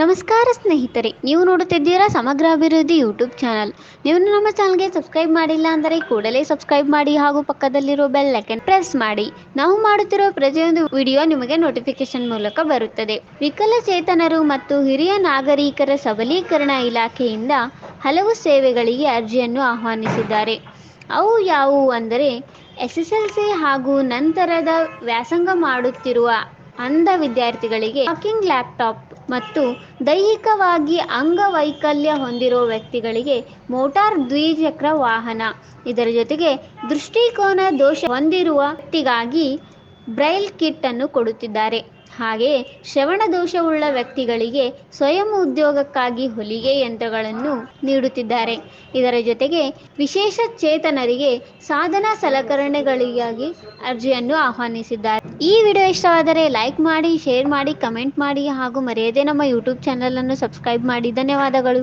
ನಮಸ್ಕಾರ ಸ್ನೇಹಿತರೆ, ನೀವು ನೋಡುತ್ತಿದ್ದೀರಾ ಸಮಗ್ರ ಅಭಿವೃದ್ಧಿ ಯೂಟ್ಯೂಬ್ ಚಾನಲ್. ನೀವು ನಮ್ಮ ಚಾನಲ್ಗೆ ಸಬ್ಸ್ಕ್ರೈಬ್ ಮಾಡಿಲ್ಲ ಅಂದರೆ ಕೂಡಲೇ ಸಬ್ಸ್ಕ್ರೈಬ್ ಮಾಡಿ ಹಾಗೂ ಪಕ್ಕದಲ್ಲಿರೋ ಬೆಲ್ ಐಕನ್ ಪ್ರೆಸ್ ಮಾಡಿ. ನಾವು ಮಾಡುತ್ತಿರುವ ಪ್ರತಿಯೊಂದು ವಿಡಿಯೋ ನಿಮಗೆ ನೋಟಿಫಿಕೇಶನ್ ಮೂಲಕ ಬರುತ್ತದೆ. ವಿಕಲಚೇತನರು ಮತ್ತು ಹಿರಿಯ ನಾಗರಿಕರ ಸಬಲೀಕರಣ ಇಲಾಖೆಯಿಂದ ಹಲವು ಸೇವೆಗಳಿಗೆ ಅರ್ಜಿಯನ್ನು ಆಹ್ವಾನಿಸಿದ್ದಾರೆ. ಅವು ಯಾವುವು ಅಂದರೆ ಎಸ್ ಎಸ್ ಎಲ್ ಸಿ ಹಾಗೂ ನಂತರದ ವ್ಯಾಸಂಗ ಮಾಡುತ್ತಿರುವ ಅಂಧ ವಿದ್ಯಾರ್ಥಿಗಳಿಗೆ ವಾಕಿಂಗ್ ಲ್ಯಾಪ್ಟಾಪ್ ಮತ್ತು ದೈಹಿಕವಾಗಿ ಅಂಗವೈಕಲ್ಯ ಹೊಂದಿರುವ ವ್ಯಕ್ತಿಗಳಿಗೆ ಮೋಟಾರ್ ದ್ವಿಚಕ್ರ ವಾಹನ. ಇದರ ಜೊತೆಗೆ ದೃಷ್ಟಿಕೋನ ದೋಷ ಹೊಂದಿರುವ ವ್ಯಕ್ತಿಗಾಗಿ ಬ್ರೈಲ್ ಕಿಟ್ ಅನ್ನು ಕೊಡುತ್ತಿದ್ದಾರೆ. ಹಾಗೆಯೇ ಶ್ರವಣ ದೋಷವುಳ್ಳ ವ್ಯಕ್ತಿಗಳಿಗೆ ಸ್ವಯಂ ಉದ್ಯೋಗಕ್ಕಾಗಿ ಹೊಲಿಗೆ ಯಂತ್ರಗಳನ್ನು ನೀಡುತ್ತಿದ್ದಾರೆ. ಇದರ ಜೊತೆಗೆ ವಿಶೇಷ ಚೇತನರಿಗೆ ಸಾಧನ ಸಲಕರಣೆಗಳಿಗಾಗಿ ಅರ್ಜಿಯನ್ನು ಆಹ್ವಾನಿಸಿದ್ದಾರೆ. ಈ ವಿಡಿಯೋ ಇಷ್ಟವಾದರೆ ಲೈಕ್ ಮಾಡಿ, ಶೇರ್ ಮಾಡಿ, ಕಮೆಂಟ್ ಮಾಡಿ ಹಾಗೂ ಮರೆಯದೆ ನಮ್ಮ ಯೂಟ್ಯೂಬ್ ಚಾನಲನ್ನು ಸಬ್ಸ್ಕ್ರೈಬ್ ಮಾಡಿ. ಧನ್ಯವಾದಗಳು.